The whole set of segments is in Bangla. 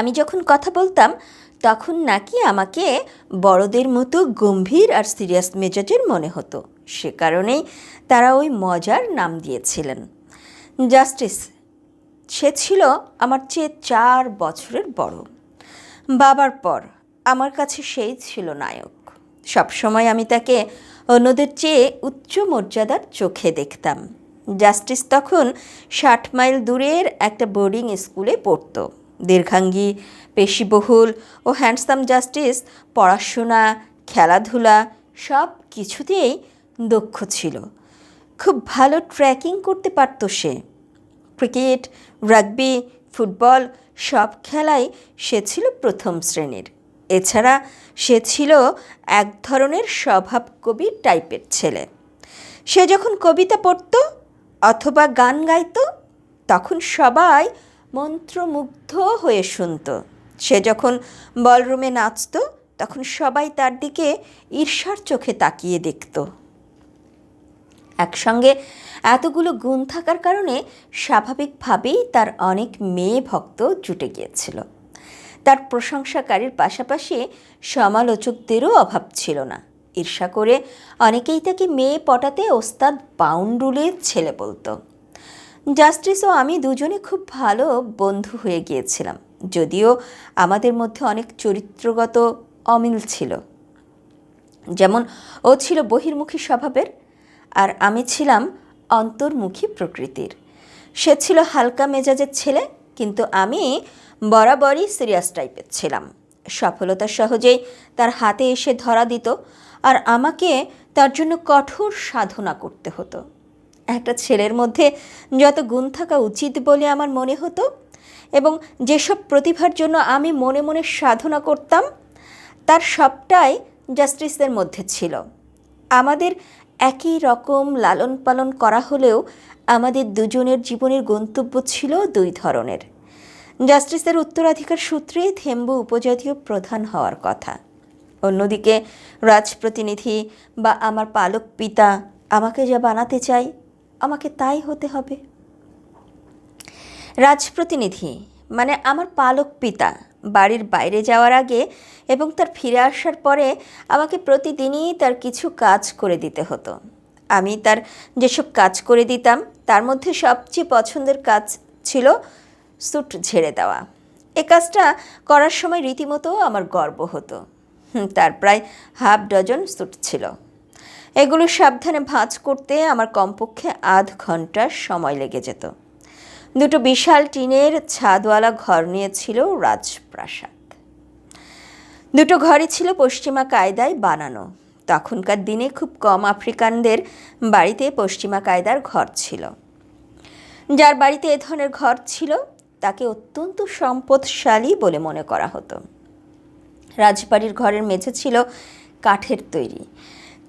আমি যখন কথা বলতাম, তখন নাকি আমাকে বড়দের মতো গম্ভীর আর সিরিয়াস মেজাজের মনে হতো। সে কারণেই তারা ওই মজার নাম দিয়েছিলেন। জাস্টিস, সে ছিল আমার চেয়ে চার বছরের বড়। বাবার পর আমার কাছে সেই ছিল নায়ক। সবসময় আমি তাকে অন্যদের চেয়ে উচ্চ মর্যাদার চোখে দেখতাম। জাস্টিস তখন ষাট মাইল দূরের একটা বোর্ডিং স্কুলে পড়তো। দীর্ঘাঙ্গী, পেশিবহুল ও হ্যান্ডসাম জাস্টিস, পড়াশোনা, খেলাধুলা সব কিছুতেই দক্ষ ছিল। খুব ভালো ট্র্যাকিং করতে পারতো সে। ক্রিকেট, রাগবি, ফুটবল সব খেলায় সে ছিল প্রথম শ্রেণির। এছাড়া সে ছিল এক ধরনের স্বভাব কবি টাইপের ছেলে। সে যখন কবিতা পড়ত অথবা গান গাইতো, তখন সবাই মন্ত্রমুগ্ধ হয়ে শুনত। সে যখন বলরুমে নাচত, তখন সবাই তার দিকে ঈর্ষার চোখে তাকিয়ে দেখত। একসঙ্গে এতগুলো গুণ থাকার কারণে স্বাভাবিকভাবেই তার অনেক মেয়ে ভক্ত জুটে গিয়েছিল। তার প্রশংসাকারীর পাশাপাশি সমালোচকদেরও অভাব ছিল না। ঈর্ষা করে অনেকেই তাকে মেয়ে পটাতে ওস্তাদ বাউন্ডুলের ছেলে বলতো। জাস্টিস ও আমি দুজনে খুব ভালো বন্ধু হয়ে গিয়েছিলাম। যদিও আমাদের মধ্যে অনেক চরিত্রগত অমিল ছিল। যেমন, ও ছিল বহির্মুখী স্বভাবের আর আমি ছিলাম অন্তর্মুখী প্রকৃতির। সে ছিল হালকা মেজাজের ছেলে, কিন্তু আমি বরাবরই সিরিয়াস টাইপের ছিলাম। সফলতা সহজেই তার হাতে এসে ধরা দিত আর আমাকে তার জন্য কঠোর সাধনা করতে হতো। একটা ছেলের মধ্যে যত গুণ থাকা উচিত বলে আমার মনে হতো এবং যেসব প্রতিভার জন্য আমি মনে মনে সাধনা করতাম, তার সবটাই জাস্টিসের মধ্যে ছিল। আমাদের একই রকম লালন পালন করা হলেও আমাদের দুজনের জীবনের গন্তব্য ছিল দুই ধরনের। জাস্টিসের উত্তরাধিকার সূত্রে থেম্বু উপজাতীয় প্রধান হওয়ার কথা। অন্যদিকে রাজপ্রতিনিধি বা আমার পালক পিতা আমাকে যা বানাতে চাই আমাকে তাই হতে হবে। রাজপ্রতিনিধি মানে আমার পালক পিতা, বাড়ির বাইরে যাওয়ার আগে এবং তার ফিরে আসার পরে আমাকে প্রতিদিনই তার কিছু কাজ করে দিতে হতো। আমি তার যেসব কাজ করে দিতাম, তার মধ্যে সবচেয়ে পছন্দের কাজ ছিল স্যুট ঝেড়ে দেওয়া। এ কাজটা করার সময় রীতিমতো আমার গর্ব হতো। তার প্রায় হাফ ডজন স্যুট ছিল। এগুলো সাবধানে ভাঁজ করতে আমার কমপক্ষে আধ ঘণ্টা সময় লেগে যেত। দুটো বিশাল টিনের ছাদওয়ালা ঘর নিয়েছিল রাজপ্রাসাদ। দুটো ঘরই ছিল পশ্চিমা কায়দায় বানানো। তখনকার দিনে খুব কম আফ্রিকানদের বাড়িতে পশ্চিমা কায়দার ঘর ছিল। যার বাড়িতে এ ধরনের ঘর ছিল, তাকে অত্যন্ত সম্পদশালী বলে মনে করা হতো। রাজবাড়ির ঘরের মেঝে ছিল কাঠের তৈরি।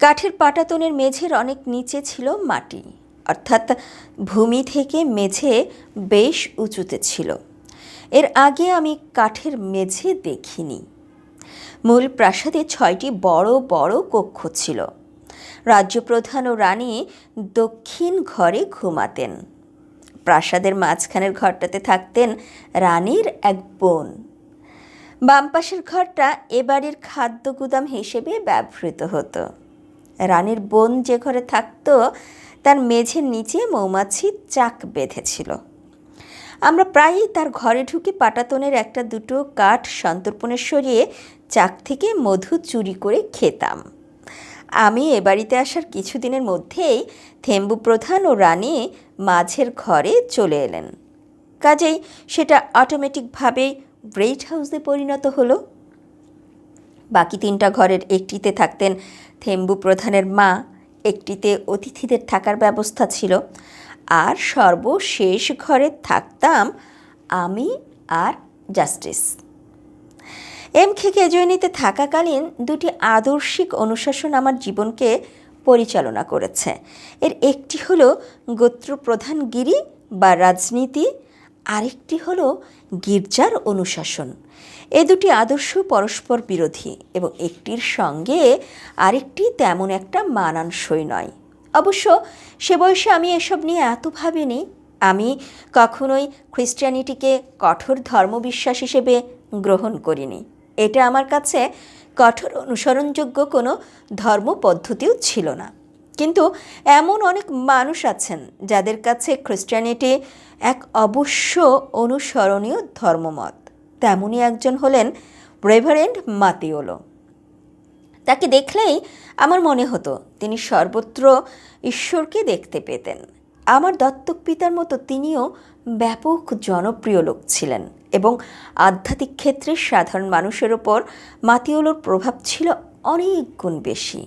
কাঠের পাটাতনের মেঝের অনেক নিচে ছিল মাটি। অর্থাৎ ভূমি থেকে মেঝে বেশ উঁচুতে ছিল। এর আগে আমি কাঠের মেঝে দেখিনি। মূল প্রাসাদে ছয়টি বড় বড় কক্ষ ছিল। রাজ্যপ্রধান ও রানী দক্ষিণ ঘরে ঘুমাতেন। প্রাসাদের মাঝখানের ঘরটাতে থাকতেন রানীর এক বোন। বাম পাশের ঘরটা এ বাড়ির খাদ্য গুদাম হিসেবে ব্যবহৃত হতো। রানীর বোন যে ঘরে থাকতো, তার মেঝের নিচে মৌমাছি চাক বেঁধেছিল। আমরা প্রায়ই তার ঘরে ঢুকে পাটাতনের একটা দুটো কাঠ সন্তর্পণে সরিয়ে চাক থেকে মধু চুরি করে খেতাম। আমি এ বাড়িতে আসার কিছুদিনের মধ্যেই থেম্বু প্রধান ও রানী মাঝের ঘরে চলে এলেন। কাজেই সেটা অটোমেটিকভাবেই গ্রেট হাউসে পরিণত হলো। বাকি তিনটা ঘরের একটিতে থাকতেন। থেম্বু প্রধানের মা একটিতে অতিথিদের থাকার ব্যবস্থা ছিল। আর সর্বশেষ ঘরে থাকতাম আমি আর জাস্টিস। এম খেকে জয়নীতে থাকাকালীন দুটি আদর্শিক অনুশাসন আমার জীবনকে পরিচালনা করেছে। এর একটি হলো গোত্রপ্রধান গিরি বা রাজনীতি আরেকটি হল গির্জার অনুশাসন। এ দুটি আদর্শ পরস্পর বিরোধী এবং একটির সঙ্গে আরেকটি তেমন একটা মানানসই নয়। অবশ্য সে বয়সে আমি এসব নিয়ে এত ভাবিনি। আমি কখনোই খ্রিস্টানিটিকে কঠোর ধর্মবিশ্বাস হিসেবে গ্রহণ করিনি। এটা আমার কাছে কঠোর অনুসরণযোগ্য কোনো ধর্ম পদ্ধতিও ছিল না। কিন্তু এমন অনেক মানুষ আছেন যাদের কাছে খ্রিস্টানিটি এক অবশ্য অনুসরণীয় ধর্মমত। তেমনই একজন হলেন রেভারেন্ড মাতিওলো। তাকে দেখলেই আমার মনে হতো তিনি সর্বত্র ঈশ্বরকে দেখতে পেতেন। আমার দত্তক পিতার মতো তিনিও ব্যাপক জনপ্রিয় লোক ছিলেন এবং আধ্যাত্মিক ক্ষেত্রে সাধারণ মানুষের ওপর মাতিওলোর প্রভাব ছিল অনেক গুণ বেশি।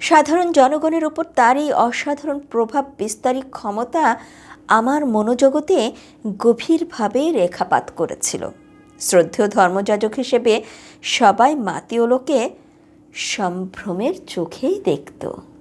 সাধারণ জনগণের ওপর তার এই অসাধারণ প্রভাব বিস্তারী ক্ষমতা আমার মনোজগতে গভীরভাবে রেখাপাত করেছিল। শ্রদ্ধেয় ধর্মযাজক হিসেবে সবাই মাতিওলোকে সম্ভ্রমের চোখেই দেখতো।